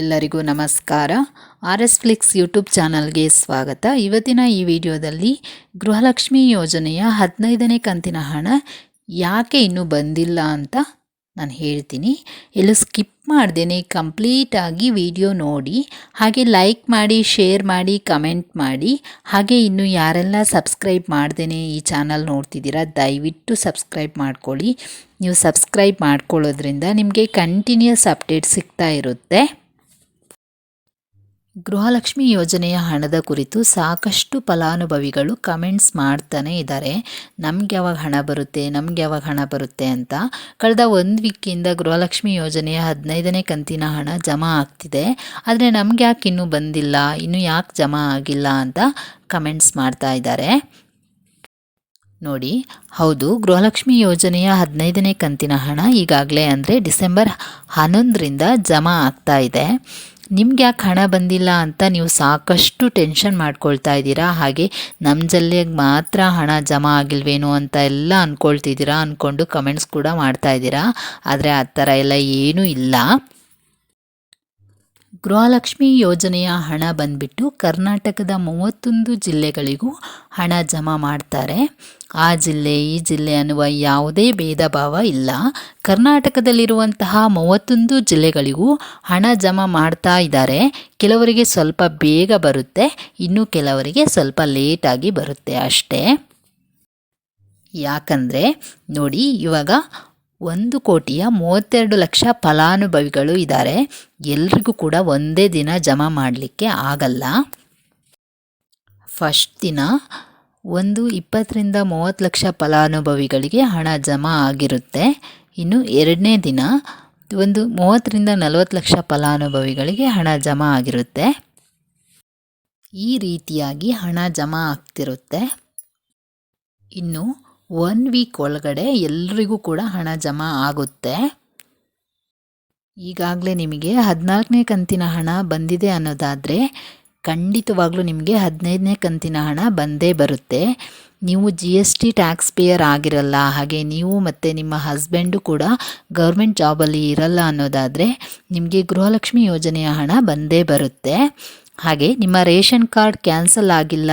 ಎಲ್ಲರಿಗೂ ನಮಸ್ಕಾರ. R S Flix YouTube ಚಾನಲ್ಗೆ ಸ್ವಾಗತ. ಇವತ್ತಿನ ಈ ವಿಡಿಯೋದಲ್ಲಿ ಗೃಹಲಕ್ಷ್ಮಿ ಯೋಜನೆಯ ಹದಿನೈದನೇ ಕಂತಿನ ಹಣ ಯಾಕೆ ಇನ್ನೂ ಬಂದಿಲ್ಲ ಅಂತ ನಾನು ಹೇಳ್ತೀನಿ. ಎಲ್ಲೂ ಸ್ಕಿಪ್ ಮಾಡ್ದೇನೆ, ಕಂಪ್ಲೀಟಾಗಿ ವಿಡಿಯೋ ನೋಡಿ, ಹಾಗೆ ಲೈಕ್ ಮಾಡಿ, ಶೇರ್ ಮಾಡಿ, ಕಮೆಂಟ್ ಮಾಡಿ, ಹಾಗೆ ಇನ್ನು ಯಾರೆಲ್ಲ ಸಬ್ಸ್ಕ್ರೈಬ್ ಮಾಡ್ದೇನೆ ಈ ಚಾನಲ್ ನೋಡ್ತಿದ್ದೀರಾ, ದಯವಿಟ್ಟು ಸಬ್ಸ್ಕ್ರೈಬ್ ಮಾಡ್ಕೊಳ್ಳಿ. ನೀವು ಸಬ್ಸ್ಕ್ರೈಬ್ ಮಾಡ್ಕೊಳ್ಳೋದ್ರಿಂದ ನಿಮಗೆ ಕಂಟಿನ್ಯೂಸ್ ಅಪ್ಡೇಟ್ ಸಿಗ್ತಾ ಇರುತ್ತೆ. ಗೃಹಲಕ್ಷ್ಮಿ ಯೋಜನೆಯ ಹಣದ ಕುರಿತು ಸಾಕಷ್ಟು ಫಲಾನುಭವಿಗಳು ಕಮೆಂಟ್ಸ್ ಮಾಡ್ತಾನೆ ಇದ್ದಾರೆ. ನಮ್ಗೆ ಯಾವಾಗ ಹಣ ಬರುತ್ತೆ, ನಮ್ಗೆ ಯಾವಾಗ ಹಣ ಬರುತ್ತೆ ಅಂತ. ಕಳೆದ ಒಂದು ವೀಕಿಂದ ಗೃಹಲಕ್ಷ್ಮಿ ಯೋಜನೆಯ ಹದಿನೈದನೇ ಕಂತಿನ ಹಣ ಜಮಾ ಆಗ್ತಿದೆ. ಆದರೆ ನಮ್ಗೆ ಯಾಕೆ ಇನ್ನೂ ಬಂದಿಲ್ಲ, ಇನ್ನೂ ಯಾಕೆ ಜಮಾ ಆಗಿಲ್ಲ ಅಂತ ಕಮೆಂಟ್ಸ್ ಮಾಡ್ತಾ ಇದ್ದಾರೆ. ನೋಡಿ, ಹೌದು, ಗೃಹಲಕ್ಷ್ಮಿ ಯೋಜನೆಯ ಹದಿನೈದನೇ ಕಂತಿನ ಹಣ ಈಗಾಗಲೇ ಅಂದರೆ ಡಿಸೆಂಬರ್ ಹನ್ನೊಂದರಿಂದ ಜಮಾ ಆಗ್ತಾ ಇದೆ. ನಿಮ್ಗೆ ಯಾಕೆ ಹಣ ಬಂದಿಲ್ಲ ಅಂತ ನೀವು ಸಾಕಷ್ಟು ಟೆನ್ಷನ್ ಮಾಡ್ಕೊಳ್ತಾ ಇದ್ದೀರಾ? ಹಾಗೆ ನಮ್ಮ ಜಲ್ಲೆಗೆ ಮಾತ್ರ ಹಣ ಜಮಾ ಆಗಿಲ್ವೇನೋ ಅಂತ ಎಲ್ಲ ಅಂದ್ಕೊಳ್ತಿದ್ದೀರಾ ಅಂದ್ಕೊಂಡು ಕಮೆಂಟ್ಸ್ ಕೂಡ ಮಾಡ್ತಾ ಇದ್ದೀರಾ? ಆದರೆ ಆ ಥರ ಎಲ್ಲ ಏನೂ ಇಲ್ಲ. ಗೃಹಲಕ್ಷ್ಮಿ ಯೋಜನೆಯ ಹಣ ಬಂದ್ಬಿಟ್ಟು ಕರ್ನಾಟಕದ ಮೂವತ್ತೊಂದು ಜಿಲ್ಲೆಗಳಿಗೂ ಹಣ ಜಮಾ ಮಾಡ್ತಾರೆ. ಆ ಜಿಲ್ಲೆ, ಈ ಜಿಲ್ಲೆ ಅನ್ನುವ ಯಾವುದೇ ಭೇದ ಭಾವ ಇಲ್ಲ. ಕರ್ನಾಟಕದಲ್ಲಿರುವಂತಹ ಮೂವತ್ತೊಂದು ಜಿಲ್ಲೆಗಳಿಗೂ ಹಣ ಜಮಾ ಮಾಡ್ತಾ ಇದ್ದಾರೆ. ಕೆಲವರಿಗೆ ಸ್ವಲ್ಪ ಬೇಗ ಬರುತ್ತೆ, ಇನ್ನು ಕೆಲವರಿಗೆ ಸ್ವಲ್ಪ ಲೇಟಾಗಿ ಬರುತ್ತೆ ಅಷ್ಟೇ. ಯಾಕಂದರೆ ನೋಡಿ ಇವಾಗ ಒಂದು ಕೋಟಿಯ ಮೂವತ್ತೆರಡು ಲಕ್ಷ ಫಲಾನುಭವಿಗಳು ಇದ್ದಾರೆ. ಎಲ್ರಿಗೂ ಕೂಡ ಒಂದೇ ದಿನ ಜಮಾ ಮಾಡಲಿಕ್ಕೆ ಆಗಲ್ಲ. ಫಸ್ಟ್ ದಿನ ಒಂದು ಇಪ್ಪತ್ತರಿಂದ ಮೂವತ್ತು ಲಕ್ಷ ಫಲಾನುಭವಿಗಳಿಗೆ ಹಣ ಜಮಾ ಆಗಿರುತ್ತೆ. ಇನ್ನು ಎರಡನೇ ದಿನ ಒಂದು ಮೂವತ್ತರಿಂದ ನಲವತ್ತು ಲಕ್ಷ ಫಲಾನುಭವಿಗಳಿಗೆ ಹಣ ಜಮಾ ಆಗಿರುತ್ತೆ. ಈ ರೀತಿಯಾಗಿ ಹಣ ಜಮಾ ಆಗ್ತಿರುತ್ತೆ. ಇನ್ನು ಒನ್ ವೀಕ್ ಒಳಗಡೆ ಎಲ್ರಿಗೂ ಕೂಡ ಹಣ ಜಮಾ ಆಗುತ್ತೆ. ಈಗಾಗಲೇ ನಿಮಗೆ ಹದಿನಾಲ್ಕನೇ ಕಂತಿನ ಹಣ ಬಂದಿದೆ ಅನ್ನೋದಾದರೆ ಖಂಡಿತವಾಗ್ಲೂ ನಿಮಗೆ ಹದಿನೈದನೇ ಕಂತಿನ ಹಣ ಬಂದೇ ಬರುತ್ತೆ. ನೀವು G S T tax payer ಆಗಿರಲ್ಲ, ಹಾಗೆ ನೀವು ಮತ್ತು ನಿಮ್ಮ ಹಸ್ಬೆಂಡು ಕೂಡ ಗೌರ್ಮೆಂಟ್ ಜಾಬಲ್ಲಿ ಇರಲ್ಲ ಅನ್ನೋದಾದರೆ ನಿಮಗೆ ಗೃಹಲಕ್ಷ್ಮಿ ಯೋಜನೆಯ ಹಣ ಬಂದೇ ಬರುತ್ತೆ. ಹಾಗೆ ನಿಮ್ಮ ರೇಷನ್ ಕಾರ್ಡ್ ಕ್ಯಾನ್ಸಲ್ ಆಗಿಲ್ಲ,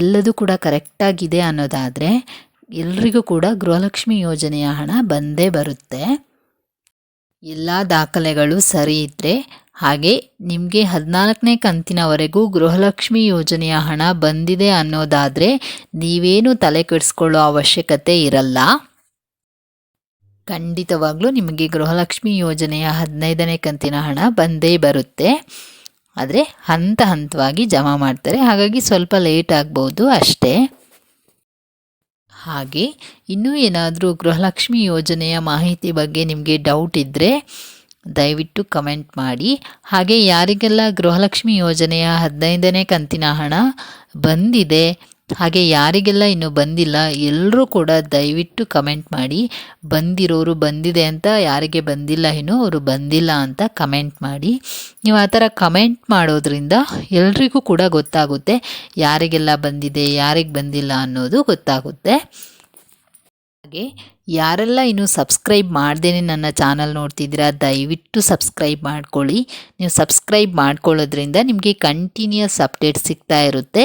ಎಲ್ಲದೂ ಕೂಡ ಕರೆಕ್ಟಾಗಿದೆ ಅನ್ನೋದಾದರೆ ಎಲ್ರಿಗೂ ಕೂಡ ಗೃಹಲಕ್ಷ್ಮಿ ಯೋಜನೆಯ ಹಣ ಬಂದೇ ಬರುತ್ತೆ. ಎಲ್ಲ ದಾಖಲೆಗಳು ಸರಿ ಇದ್ದರೆ ಹಾಗೆ ನಿಮಗೆ ಹದಿನಾಲ್ಕನೇ ಕಂತಿನವರೆಗೂ ಗೃಹಲಕ್ಷ್ಮಿ ಯೋಜನೆಯ ಹಣ ಬಂದಿದೆ ಅನ್ನೋದಾದರೆ ನೀವೇನು ತಲೆ ಕೆಡಿಸ್ಕೊಳ್ಳೋ ಅವಶ್ಯಕತೆ ಇರಲ್ಲ. ಖಂಡಿತವಾಗ್ಲೂ ನಿಮಗೆ ಗೃಹಲಕ್ಷ್ಮಿ ಯೋಜನೆಯ ಹದಿನೈದನೇ ಕಂತಿನ ಹಣ ಬಂದೇ ಬರುತ್ತೆ. ಆದರೆ ಹಂತ ಹಂತವಾಗಿ ಜಮಾ ಮಾಡ್ತಾರೆ. ಹಾಗಾಗಿ ಸ್ವಲ್ಪ ಲೇಟ್ ಆಗ್ಬೋದು ಅಷ್ಟೇ. ಹಾಗೆ ಇನ್ನೂ ಏನಾದರೂ ಗೃಹಲಕ್ಷ್ಮಿ ಯೋಜನೆಯ ಮಾಹಿತಿ ಬಗ್ಗೆ ನಿಮಗೆ ಡೌಟ್ ಇದ್ದರೆ ದಯವಿಟ್ಟು ಕಮೆಂಟ್ ಮಾಡಿ. ಹಾಗೆ ಯಾರಿಗೆಲ್ಲ ಗೃಹಲಕ್ಷ್ಮಿ ಯೋಜನೆಯ ಹದಿನೈದನೇ ಕಂತಿನ ಹಣ ಬಂದಿದೆ ಹಾಗೆ ಯಾರಿಗೆಲ್ಲ ಇನ್ನೂ ಬಂದಿಲ್ಲ ಎಲ್ಲರೂ ಕೂಡ ದಯವಿಟ್ಟು ಕಮೆಂಟ್ ಮಾಡಿ. ಬಂದಿರೋರು ಬಂದಿದೆ ಅಂತ ಯಾರಿಗೆ ಬಂದಿಲ್ಲ ಇನ್ನು, ಅವರು ಬಂದಿಲ್ಲ ಅಂತ ಕಮೆಂಟ್ ಮಾಡಿ. ನೀವು ಆ ಥರ ಕಮೆಂಟ್ ಮಾಡೋದ್ರಿಂದ ಎಲ್ರಿಗೂ ಕೂಡ ಗೊತ್ತಾಗುತ್ತೆ, ಯಾರಿಗೆಲ್ಲ ಬಂದಿದೆ, ಯಾರಿಗೆ ಬಂದಿಲ್ಲ ಅನ್ನೋದು ಗೊತ್ತಾಗುತ್ತೆ. ಹಾಗೆ ಯಾರೆಲ್ಲ ಇನ್ನು ಸಬ್ಸ್ಕ್ರೈಬ್ ಮಾಡ್ದೇನೆ ನನ್ನ ಚಾನಲ್ ನೋಡ್ತಿದ್ದೀರಾ, ದಯವಿಟ್ಟು ಸಬ್ಸ್ಕ್ರೈಬ್ ಮಾಡ್ಕೊಳ್ಳಿ. ನೀವು ಸಬ್ಸ್ಕ್ರೈಬ್ ಮಾಡ್ಕೊಳ್ಳೋದ್ರಿಂದ ನಿಮಗೆ ಕಂಟಿನ್ಯೂಸ್ ಅಪ್ಡೇಟ್ ಸಿಗ್ತಾ ಇರುತ್ತೆ.